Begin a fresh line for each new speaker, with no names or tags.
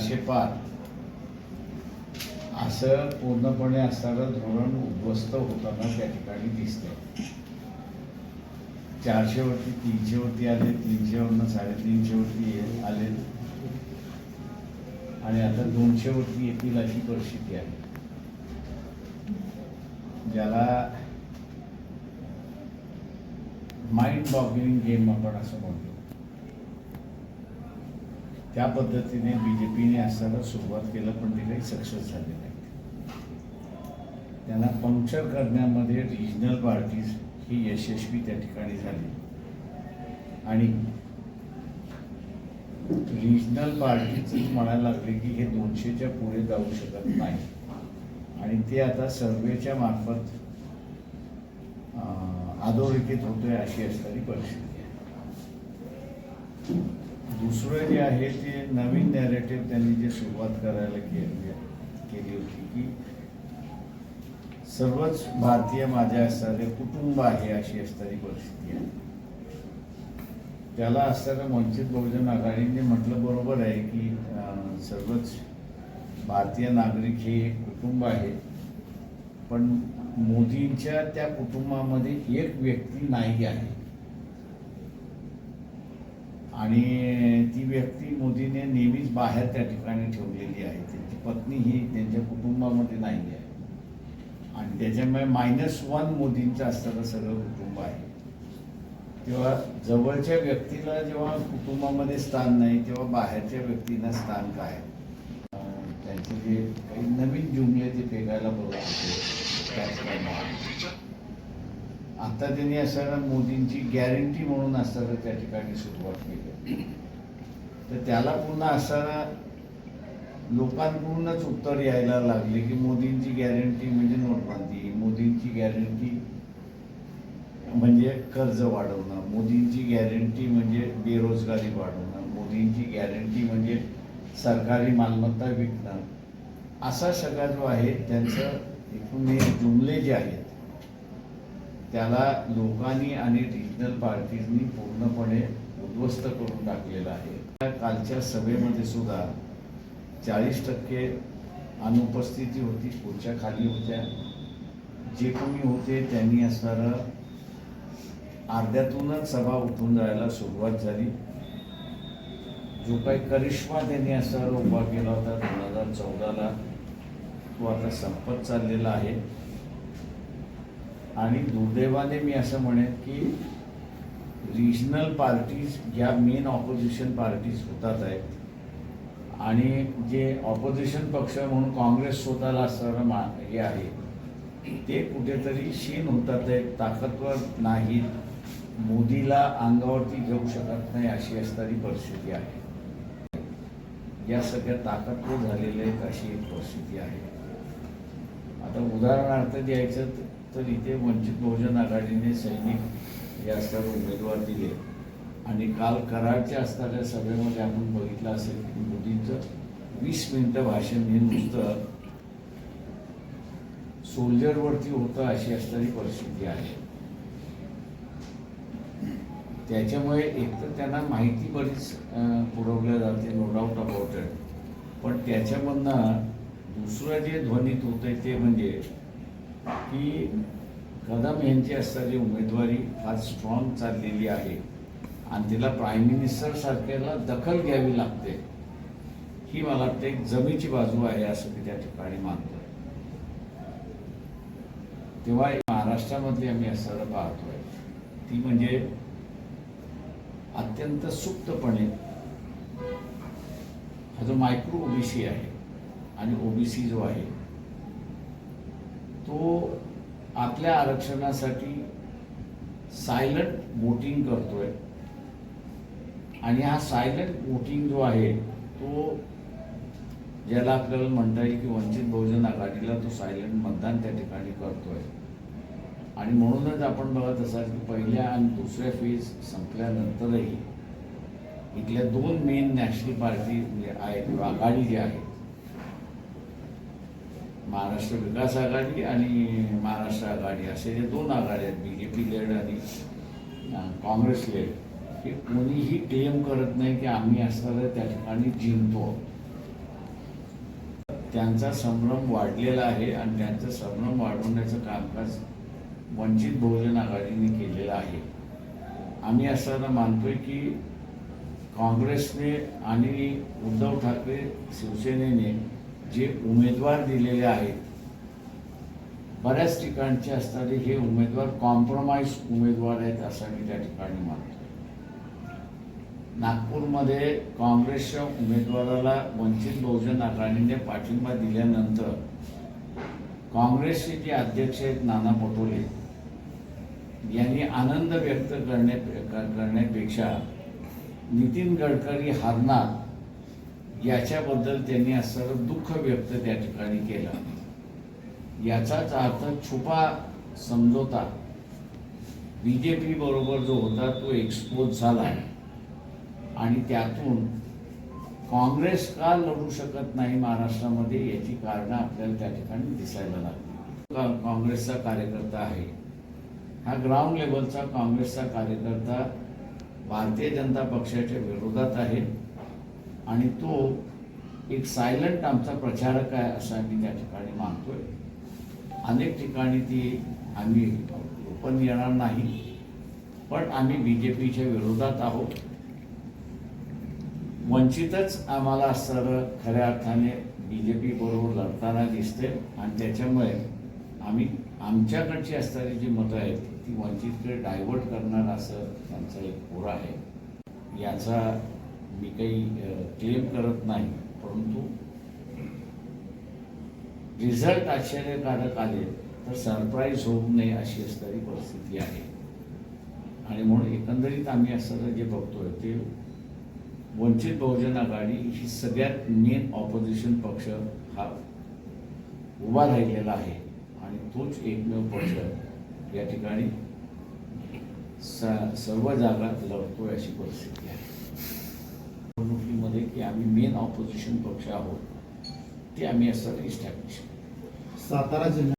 चारशे पार असं पूर्णपणे असणारं धोरण उद्ध्वस्त होताना त्या ठिकाणी दिसतंय. चारशेवरती तीनशेवरती आले तीनशेवरनं साडेतीनशेवरती वरती आले. आणि आता दोनशेवरती येतील अशी परिस्थिती आहे. ज्याला माइंड बॉगलिंग गेम आपण असं म्हणतो. त्या पद्धतीने बी जे पीने असताना सुरुवात केलं पण ते काही सक्सेस झाले नाही. त्यांना पंक्चर करण्यामध्ये रिजनल पार्टीज ही यशस्वी त्या ठिकाणी झाली. आणि रिजनल पार्टीच म्हणायला लागले की हे दोनशेच्या पुढे जाऊ शकत नाही. आणि ते आता सर्वेच्या मार्फत अधोरेखित होतोय अशी असणारी परिस्थिती आहे. दुसरं जे आहे ते नवीन नॅरेटिव्ह त्यांनी जे सुरुवात करायला केली केली होती की सर्वच भारतीय माझ्या असणारे कुटुंब आहे अशी असणारी परिस्थिती आहे. त्याला असताना वंचित बहुजन आघाडीने म्हटलं बरोबर आहे की सर्वच भारतीय नागरिक हे एक कुटुंब आहे. पण मोदींच्या त्या कुटुंबामध्ये एक व्यक्ती नाही आहे. आणि ती व्यक्ती मोदीने नेहमीच बाहेर त्या ठिकाणी ठेवलेली आहे. त्यांची पत्नी ही त्यांच्या कुटुंबामध्ये नाही आहे. आणि त्याच्यामुळे मायनस वन मोदींचं असणारं सगळं कुटुंब आहे. तेव्हा जवळच्या व्यक्तीला जेव्हा कुटुंबामध्ये स्थान नाही तेव्हा बाहेरच्या व्यक्तींना स्थान काय? त्यांचे जे काही नवीन जुमले ते फेकायला बरोबर होते. त्याचप्रमाणे. आता त्यांनी असताना मोदींची गॅरंटी म्हणून असताना त्या ठिकाणी सुरुवात केली. तर त्याला पुन्हा असताना लोकांकडूनच उत्तर यायला लागले की मोदींची गॅरंटी म्हणजे नोटबंदी. मोदींची गॅरंटी म्हणजे कर्ज वाढवणं. मोदींची गॅरंटी म्हणजे बेरोजगारी वाढवणं. मोदींची गॅरंटी म्हणजे सरकारी मालमत्ता विकणं. असा सगळा जो आहे त्यांचं एकूण हे जुमले जे आहेत त्याला लोकांनी आणि रिजनल पार्टीजनी पूर्णपणे उद्ध्वस्त करून टाकलेलं आहे. त्या कालच्या सभेमध्ये सुद्धा चाळीस टक्के अनुपस्थिती होती पुढच्या खाली होत्या. जे कोणी होते त्यांनी असणारं अर्ध्यातूनच सभा उठून जायला सुरुवात झाली. जो काही करिश्मा त्यांनी असणारा उभा केला होता दोन हजार चौदाला तो आता संपत चाललेला आहे. आणि दुर्दैवाने मी असं म्हणेन की रिजनल पार्टीज ज्या मेन ऑपोजिशन पार्टीज होतात आहेत आणि जे ऑपोजिशन पक्ष म्हणून काँग्रेस स्वतःला असणारं मा हे आहे ते कुठेतरी क्षीण होतात आहेत ताकदवर नाहीत मोदीला अंगावरती घेऊ शकत नाही अशी असणारी परिस्थिती आहे. या सगळ्या ताकदवर झालेल्या आहेत अशी एक परिस्थिती आहे. आता उदाहरणार्थ द्यायचं तर इथे वंचित बहुजन आघाडीने सैनिक या असणारे उमेदवार दिले. आणि काल कराडच्या असणाऱ्या सभेमध्ये आपण बघितलं असेल की मोदींचं वीस मिनिटं भाषण हे नुसतं सोल्जरवरती होतं अशी असणारी परिस्थिती आहे. त्याच्यामुळे एक तर त्यांना माहिती बरीच पुरवल्या जाते नो डाऊट अबाउट इट पण त्याच्यामधनं दुसरं जे ध्वनीत होतंय ते म्हणजे की कदम यांची असणारी उमेदवारी फार स्ट्रॉंग चाललेली आहे. आणि तिला प्राईम मिनिस्टर सारख्याला दखल घ्यावी लागते. ही मला वाटतं एक जमीची बाजू आहे असं मी त्या ठिकाणी मानतो तेव्हा महाराष्ट्रामधली आम्ही असणारं पाहतोय. ती म्हणजे अत्यंत सुप्तपणे हा जो मायक्रो ओबीसी आहे आणि ओबीसी जो आहे तो आपल्या आरक्षणासाठी सायलंट वोटिंग करतोय. आणि हा सायलंट वोटिंग जो आहे तो ज्याला आपल्याला म्हणता येईल की वंचित बहुजन आघाडीला तो सायलंट मतदान त्या ठिकाणी करतोय. आणि म्हणूनच आपण बघत असाल की पहिल्या आणि दुसऱ्या फेज संपल्यानंतरही इथल्या दोन मेन नॅशनल पार्टी म्हणजे आहे किंवा आघाडी जी आहे महाराष्ट्र विकास आघाडी आणि महाराष्ट्र आघाडी असे जे दोन आघाडी आहेत बी जे पी लेड आणि काँग्रेस लेड हे कोणीही क्लेम करत नाही की आम्ही असणारं त्या ठिकाणी जिंकतो. त्यांचा संभ्रम वाढलेला आहे आणि त्यांचं संभ्रम वाढवण्याचं कामकाज वंचित बहुजन आघाडीने केलेलं आहे. आम्ही असताना मानतोय की काँग्रेसने आणि उद्धव ठाकरे शिवसेनेने जे उमेदवार दिलेले आहेत बऱ्याच ठिकाणचे असणारे हे उमेदवार कॉम्प्रोमाइज उमेदवार आहेत असं मी त्या ठिकाणी मानतो नागपूरमध्ये काँग्रेसच्या उमेदवाराला वंचित बहुजन आघाडीने पाठिंबा दिल्यानंतर काँग्रेसचे जे अध्यक्ष आहेत नाना पटोले. यांनी आनंद व्यक्त करण्या करण्यापेक्षा नितीन गडकरी हारणार याच्याबद्दल त्यांनी असं दुःख व्यक्त त्या ठिकाणी केलं. याचाच अर्थ छुपा समजोता बी जे पी बरोबर जो होता तो एक्सपोज झाला आणि त्यातून काँग्रेस का लढू शकत नाही महाराष्ट्रामध्ये याची कारणं आपल्याला त्या ठिकाणी दिसायला लागली. का- काँग्रेसचा कार्यकर्ता आहे. हा ग्राउंड लेवलचा काँग्रेसचा कार्यकर्ता भारतीय जनता पक्षाच्या विरोधात आहे. आणि तो एक सायलंट आमचा प्रचारक आहे असं आम्ही त्या ठिकाणी मानतोय. अनेक ठिकाणी ती आम्ही पण येणार नाही पण आम्ही बी जे पीच्या विरोधात आहोत. वंचितच आम्हाला सर खऱ्या अर्थाने बी जे पी बरोबर लढताना दिसते आणि त्याच्यामुळे आम्ही आमच्याकडची असणारी जी मतं आहेत ती वंचितकडे डायव्हर्ट करणार असं त्यांचं एक पोर आहे. याचा मी काही क्लेम करत नाही परंतु रिझल्ट आश्चर्यकारक आले तर सरप्राईज होऊ नये अशी असणारी परिस्थिती आहे. आणि म्हणून एकंदरीत आम्ही असं जे बघतोय ते वंचित बहुजन आघाडी ही सगळ्यात मेन ऑपोजिशन पक्ष हा उभा राहिलेला आहे. आणि तोच एकमेव पक्ष या ठिकाणी स- सर्व जागा लढतोय अशी परिस्थिती आहे. की आम्ही मेन ऑपोजिशन पक्ष आहोत. ते आम्ही असं इस्टॅब्लिश
सातारा जिल्हा